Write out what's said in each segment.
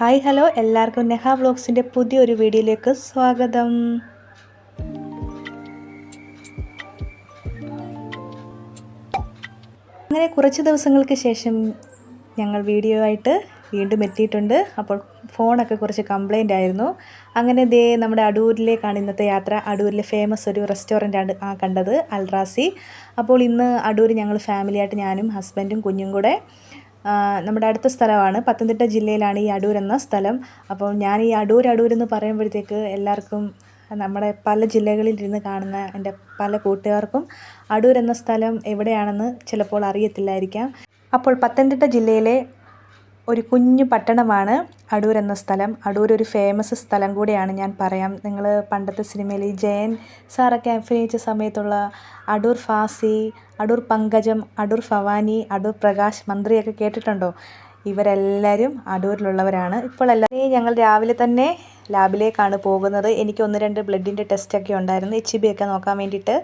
Hi hello. എല്ലാവർക്കും നെഹ വ്ളോഗ്സിന്റെ പുതിയൊരു വീഡിയോയിലേക്ക് സ്വാഗതം. അങ്ങനെ കുറച്ച് ദിവസങ്ങൾക്ക് ശേഷം ഞങ്ങൾ വീഡിയോ ആയിട്ട് വീണ്ടും എത്തിയിട്ടുണ്ട്. അപ്പോൾ ഫോണൊക്കെ കുറച്ച് കംപ്ലൈന്റ് ആയിരുന്നു. അങ്ങനെ ദേ നമ്മുടെ അടൂരിലേക്കാണ് ഇന്നത്തെ യാത്ര. അടൂരിലെ ഫേമസ് ഒരു റെസ്റ്റോറന്റാണ് ആ കണ്ടത് അൽറാസി. അപ്പോൾ ഇന്ന് അടൂർ ഞങ്ങൾ ഫാമിലിയായിട്ട് ഞാനും ഹസ്ബൻഡും കുഞ്ഞും കൂടെ നമ്മുടെ അടുത്ത സ്ഥലമാണ്. പത്തനംതിട്ട ജില്ലയിലാണ് ഈ അടൂർ എന്ന സ്ഥലം. അപ്പോൾ ഞാൻ ഈ അടൂർ അടൂർ എന്ന് പറയുമ്പോഴത്തേക്ക് എല്ലാവർക്കും നമ്മുടെ പല ജില്ലകളിൽ ഇരുന്ന് കാണുന്ന എന്റെ പല കൂട്ടുകാർക്കും അടൂർ എന്ന സ്ഥലം എവിടെയാണെന്ന് ചിലപ്പോൾ അറിയത്തില്ലായിരിക്കാം. അപ്പോൾ പത്തനംതിട്ട ജില്ലയിലെ ഒരു കുഞ്ഞു പട്ടണമാണ് അടൂർ എന്ന സ്ഥലം. അടൂർ ഒരു ഫേമസ് സ്ഥലം കൂടിയാണ് ഞാൻ പറയാം. നിങ്ങൾ പണ്ടത്തെ സിനിമയിൽ ജയൻ സാറൊക്കെ അഭിനയിച്ച സമയത്തുള്ള അടൂർ ഫാസി അടൂർ പങ്കജം അടൂർ ഫവാനി അടൂർ പ്രകാശ് മന്ത്രിയൊക്കെ കേട്ടിട്ടുണ്ടോ? ഇവരെല്ലാവരും അടൂരിലുള്ളവരാണ്. ഇപ്പോൾ എല്ലാവരെയും ഞങ്ങൾ രാവിലെ തന്നെ ലാബിലേക്കാണ് പോകുന്നത്. എനിക്ക് ഒന്ന് രണ്ട് ബ്ലഡിന്റെ ടെസ്റ്റൊക്കെ ഉണ്ടായിരുന്നു. എച്ച് ബി ഒക്കെ നോക്കാൻ വേണ്ടിയിട്ട്.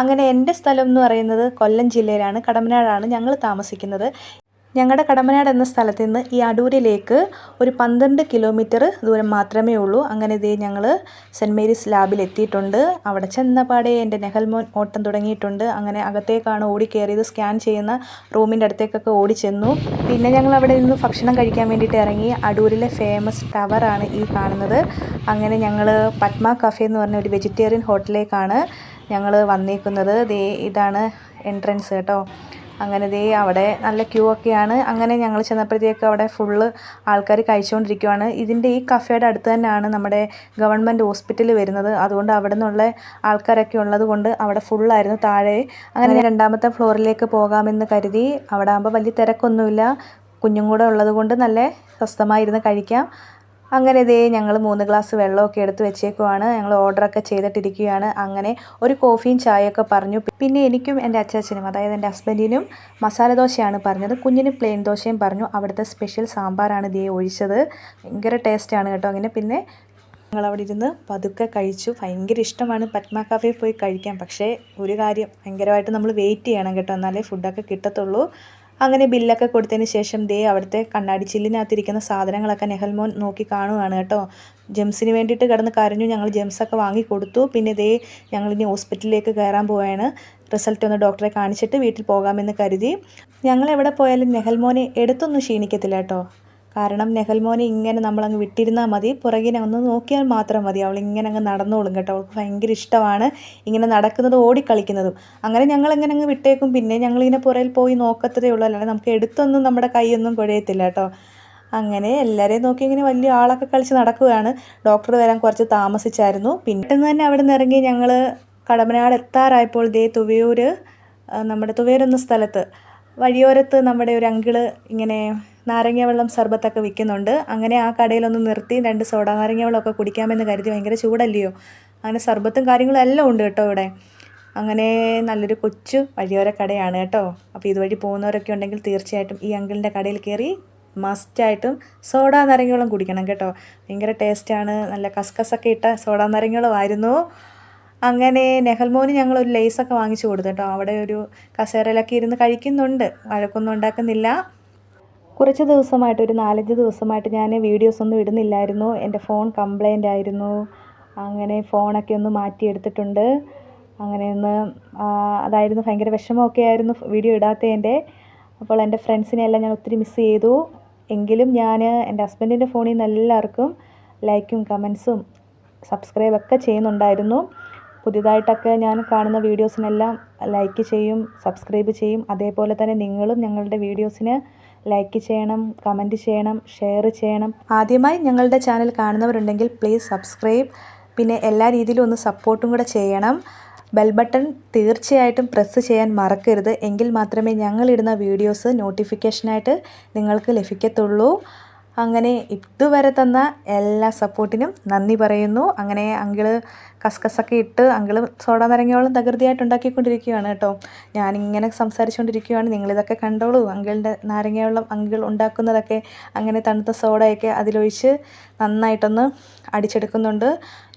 അങ്ങനെ എന്റെ സ്ഥലം എന്ന് പറയുന്നത് കൊല്ലം ജില്ലയിലാണ് കടമനാടാണ് ഞങ്ങൾ താമസിക്കുന്നത്. ഞങ്ങളുടെ കടമനാട് എന്ന സ്ഥലത്ത് നിന്ന് ഈ അടൂരിലേക്ക് ഒരു പന്ത്രണ്ട് കിലോമീറ്റർ ദൂരം മാത്രമേ ഉള്ളൂ. അങ്ങനെ ഇതേ ഞങ്ങൾ സെന്റ് മേരീസ് ലാബിൽ എത്തിയിട്ടുണ്ട്. അവിടെ ചെന്നപാടെ എന്റെ നെഹൽമോൻ ഓട്ടം തുടങ്ങിയിട്ടുണ്ട്. അങ്ങനെ അകത്തേക്കാണ് ഓടി കയറിയത് സ്കാൻ ചെയ്യുന്ന റൂമിന്റെ അടുത്തേക്കൊക്കെ ഓടി ചെന്നു പിന്നെ ഞങ്ങൾ അവിടെ നിന്ന് ഭക്ഷണം കഴിക്കാൻ വേണ്ടിയിട്ട് ഇറങ്ങി അടൂരിലെ ഫേമസ് ടവറാണ് ഈ കാണുന്നത്. അങ്ങനെ ഞങ്ങൾ പത്മ കഫേ എന്ന് പറഞ്ഞ ഒരു വെജിറ്റേറിയൻ ഹോട്ടലിലേക്കാണ് ഞങ്ങൾ വന്നേക്കുന്നത്. ദേ ഇതാണ് എൻട്രൻസ് കേട്ടോ. അങ്ങനെ ദേ അവിടെ നല്ല ക്യൂ ഒക്കെയാണ്. അങ്ങനെ ഞങ്ങൾ ചെന്നപ്പോഴത്തേക്ക് അവിടെ ഫുള്ള് ആൾക്കാർ കഴിച്ചുകൊണ്ടിരിക്കുവാണ്. ഇതിന്റെ ഈ കഫേയുടെ അടുത്ത് തന്നെയാണ് നമ്മുടെ ഗവൺമെന്റ് ഹോസ്പിറ്റൽ വരുന്നത്. അതുകൊണ്ട് അവിടെ നിന്നുള്ള ആൾക്കാരൊക്കെ ഉള്ളത് കൊണ്ട് അവിടെ ഫുള്ളായിരുന്നു താഴെ. അങ്ങനെ രണ്ടാമത്തെ ഫ്ലോറിലേക്ക് പോകാമെന്ന് കരുതി. അവിടെ ആകുമ്പോൾ വലിയ തിരക്കൊന്നുമില്ല. കുഞ്ഞും കൂടെ ഉള്ളത് കൊണ്ട് നല്ല സ്വസ്ഥമായിരുന്ന് കഴിക്കാം. അങ്ങനെ ഇതേ ഞങ്ങൾ മൂന്ന് ഗ്ലാസ് വെള്ളമൊക്കെ എടുത്ത് വെച്ചേക്കുവാണ്. ഞങ്ങൾ ഓർഡറൊക്കെ ചെയ്തിട്ടിരിക്കുകയാണ്. അങ്ങനെ ഒരു കോഫിയും ചായയൊക്കെ പറഞ്ഞു. പിന്നെ എനിക്കും എന്റെ അച്ചാച്ചനും അതായത് എന്റെ ഹസ്ബൻഡിനും മസാല ദോശയാണ് പറഞ്ഞത്. കുഞ്ഞിന് പ്ലെയിൻ ദോശയും പറഞ്ഞു. അവിടുത്തെ സ്പെഷ്യൽ സാമ്പാറാണ് ഇതേ ഒഴിച്ചത്. ഭയങ്കര ടേസ്റ്റാണ് കേട്ടോ അങ്ങനെ. പിന്നെ ഞങ്ങൾ അവിടെ ഇരുന്ന് പതുക്കെ കഴിച്ചു. ഭയങ്കര ഇഷ്ടമാണ് പത്മ കഫേ പോയി കഴിക്കാൻ. പക്ഷേ ഒരു കാര്യം ഭയങ്കരമായിട്ട് നമ്മൾ വെയിറ്റ് ചെയ്യണം കേട്ടോ. എന്നാലേ ഫുഡൊക്കെ കിട്ടത്തുള്ളൂ. അങ്ങനെ ബില്ലൊക്കെ കൊടുത്തതിന് ശേഷം ദേ അവിടുത്തെ കണ്ണാടി ചില്ലിനകത്തിരിക്കുന്ന സാധനങ്ങളൊക്കെ നെഹൽമോൻ നോക്കി കാണുകയാണ് കേട്ടോ. ജെംസിന് വേണ്ടിയിട്ട് കിടന്ന് കരഞ്ഞു ഞങ്ങൾ ജെംസൊക്കെ വാങ്ങി കൊടുത്തു. പിന്നെ ദേ ഞങ്ങളിനി ഹോസ്പിറ്റലിലേക്ക് കയറാൻ പോവുകയാണ് റിസൾട്ട് ഒന്ന് ഡോക്ടറെ കാണിച്ചിട്ട് വീട്ടിൽ പോകാമെന്ന് കരുതി. ഞങ്ങൾ എവിടെ പോയാലും നെഹൽമോനെ എടുത്തൊന്നും ക്ഷീണിക്കത്തില്ല കേട്ടോ. കാരണം നെഹൽമോനെ ഇങ്ങനെ നമ്മളങ്ങ് വിട്ടിരുന്നാൽ മതി. പുറകിനെ ഒന്ന് നോക്കിയാൽ മാത്രം മതി. അവൾ ഇങ്ങനെ അങ്ങ് നടന്നോളും കേട്ടോ. അവൾക്ക് ഭയങ്കര ഇഷ്ടമാണ് ഇങ്ങനെ നടക്കുന്നതും ഓടിക്കളിക്കുന്നതും. അങ്ങനെ ഞങ്ങൾ ഇങ്ങനെ അങ്ങ് വിട്ടേക്കും. പിന്നെ ഞങ്ങളിങ്ങനെ പുറയിൽ പോയി നോക്കത്തതേ ഉള്ളൂ. അല്ലാതെ നമുക്ക് എടുത്തൊന്നും നമ്മുടെ കൈയൊന്നും കുഴയത്തില്ല കേട്ടോ. അങ്ങനെ എല്ലാവരെയും നോക്കി ഇങ്ങനെ വലിയ ആളൊക്കെ കളിച്ച് നടക്കുകയാണ്. ഡോക്ടർ വരാൻ കുറച്ച് താമസിച്ചായിരുന്നു. പിന്നെ തന്നെ അവിടെ നിന്ന് ഇറങ്ങി ഞങ്ങൾ കടമനാട് എത്താറായപ്പോൾ ദേ തുവയൂർ നമ്മുടെ തുവയൂർ എന്ന സ്ഥലത്ത് വഴിയോരത്ത് നമ്മുടെ ഒരു അങ്കിൾ ഇങ്ങനെ നാരങ്ങ വെള്ളം സർബത്തൊക്കെ വിൽക്കുന്നുണ്ട്. അങ്ങനെ ആ കടയിലൊന്ന് നിർത്തി രണ്ട് സോഡ നാരങ്ങ വെള്ളമൊക്കെ കുടിക്കാമെന്ന് കരുതി ഭയങ്കര ചൂടല്ലയോ? അങ്ങനെ സർബത്തും കാര്യങ്ങളും എല്ലാം ഉണ്ട് കേട്ടോ ഇവിടെ. അങ്ങനെ നല്ലൊരു കൊച്ചു വഴിയോര കടയാണ് കേട്ടോ. അപ്പോൾ ഇതുവഴി പോകുന്നവരൊക്കെ ഉണ്ടെങ്കിൽ തീർച്ചയായിട്ടും ഈ അങ്കിളിന്റെ കടയിൽ കയറി മസ്റ്റായിട്ടും സോഡ നാരങ്ങവെള്ളം കുടിക്കണം കേട്ടോ. ഭയങ്കര ടേസ്റ്റാണ് നല്ല കസ്കസൊക്കെ ഇട്ട സോഡ നാരങ്ങവെള്ളമായിരുന്നു അങ്ങനെ നെഹൽമോന് ഞങ്ങൾ ഒരു ലേസൊക്കെ വാങ്ങിച്ചു കൊടുത്തു കേട്ടോ. അവിടെ ഒരു കസേരയിലൊക്കെ ഇരുന്ന് കഴിക്കുന്നുണ്ട്. വഴക്കൊന്നും ഉണ്ടാക്കുന്നില്ല. കുറച്ച് ദിവസമായിട്ട് ഒരു നാലഞ്ച് ദിവസമായിട്ട് ഞാൻ വീഡിയോസ് ഒന്നും ഇടുന്നില്ലായിരുന്നു. എന്റെ ഫോൺ കംപ്ലൈന്റ് ആയിരുന്നു. അങ്ങനെ ഫോണൊക്കെ ഒന്ന് മാറ്റിയെടുത്തിട്ടുണ്ട്. അങ്ങനെ ഒന്ന് ആ, അതായിരുന്നു ഭയങ്കര വിഷമമൊക്കെ ആയിരുന്നു വീഡിയോ ഇടാത്തതിന്റെ. അപ്പോൾ എന്റെ ഫ്രണ്ട്സിനെയെല്ലാം ഞാൻ ഒത്തിരി മിസ് ചെയ്തു. എങ്കിലും ഞാൻ എന്റെ ഹസ്ബൻഡിന്റെ ഫോണിൽ നിന്ന് എല്ലാവർക്കും ലൈക്കും കമൻസും സബ്സ്ക്രൈബ് ഒക്കെ ചെയ്യുന്നുണ്ടായിരുന്നു. പുതിയതായിട്ടൊക്കെ ഞാൻ കാണുന്ന വീഡിയോസിനെല്ലാം ലൈക്ക് ചെയ്യും സബ്സ്ക്രൈബ് ചെയ്യും. അതേപോലെ തന്നെ നിങ്ങളും ഞങ്ങളുടെ വീഡിയോസിന് ലൈക്ക് ചെയ്യണം കമന്റ് ചെയ്യണം ഷെയർ ചെയ്യണം. ആദ്യമായി ഞങ്ങളുടെ ചാനൽ കാണുന്നവരുണ്ടെങ്കിൽ പ്ലീസ് സബ്സ്ക്രൈബ് പിന്നെ എല്ലാ രീതിയിലും ഒന്ന് സപ്പോർട്ടും കൂടെ ചെയ്യണം. ബെൽ ബട്ടൺ തീർച്ചയായിട്ടും പ്രസ് ചെയ്യാൻ മറക്കരുത്. എങ്കിൽ മാത്രമേ ഞങ്ങളിടുന്ന വീഡിയോസ് നോട്ടിഫിക്കേഷനായിട്ട് നിങ്ങൾക്ക് ലഭിക്കത്തുള്ളൂ. അങ്ങനെ ഇതുവരെ തന്ന എല്ലാ സപ്പോർട്ടിനും നന്ദി പറയുന്നു. അങ്ങനെ അങ്കിൾ കസ്കസൊക്കെ ഇട്ട് അങ്കിൾ സോഡ നിറങ്ങിയോളം തകൃതിയായിട്ട് ഉണ്ടാക്കിക്കൊണ്ടിരിക്കുകയാണ് കേട്ടോ. ഞാനിങ്ങനെ സംസാരിച്ചുകൊണ്ടിരിക്കുകയാണ്. നിങ്ങളിതൊക്കെ കണ്ടോളൂ. അങ്കിളിന്റെ നാരങ്ങയോളം അങ്കിൾ ഉണ്ടാക്കുന്നതൊക്കെ അങ്ങനെ തണുത്ത സോഡയൊക്കെ അതിലൊഴിച്ച് നന്നായിട്ടൊന്ന് അടിച്ചെടുക്കുന്നുണ്ട്.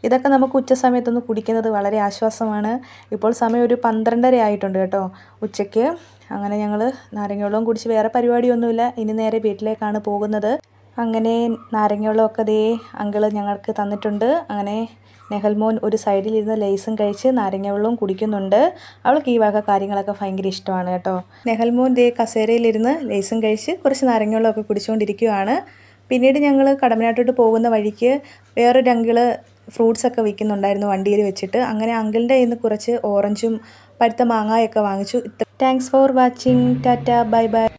ഇതൊക്കെ നമുക്ക് ഉച്ച സമയത്തൊന്ന് കുടിക്കുന്നത് വളരെ ആശ്വാസമാണ്. ഇപ്പോൾ സമയം ഒരു പന്ത്രണ്ടര ആയിട്ടുണ്ട് കേട്ടോ ഉച്ചയ്ക്ക്. അങ്ങനെ ഞങ്ങൾ നാരങ്ങ വെള്ളവും കുടിച്ച് വേറെ പരിപാടിയൊന്നുമില്ല. ഇനി നേരെ വീട്ടിലേക്കാണ് പോകുന്നത്. അങ്ങനെ നാരങ്ങവെള്ളമൊക്കെ ദേ അങ്കിൾ ഞങ്ങൾക്ക് തന്നിട്ടുണ്ട്. അങ്ങനെ നെഹൽമോൻ ഒരു സൈഡിലിരുന്ന് ലേസും കഴിച്ച് നാരങ്ങവെള്ളവും കുടിക്കുന്നുണ്ട്. അവൾക്ക് ഈ വക കാര്യങ്ങളൊക്കെ ഭയങ്കര ഇഷ്ടമാണ് കേട്ടോ. നെഹൽമോൻ ദേ കസേരയിലിരുന്ന് ലേസും കഴിച്ച് കുറച്ച് നാരങ്ങവെള്ളമൊക്കെ കുടിച്ചുകൊണ്ടിരിക്കുകയാണ് പിന്നീട് ഞങ്ങൾ കടമനാട്ടോട്ട് പോകുന്ന വഴിക്ക് വേറൊരു അങ്കിൾ ഫ്രൂട്ട്സൊക്കെ വിൽക്കുന്നുണ്ടായിരുന്നു വണ്ടിയിൽ വെച്ചിട്ട്. അങ്ങനെ അങ്കിളിന്റെ കയ്യിൽ നിന്ന് കുറച്ച് ഓറഞ്ചും പഴുത്ത മാങ്ങായൊക്കെ വാങ്ങിച്ചു. Thanks for watching tata bye bye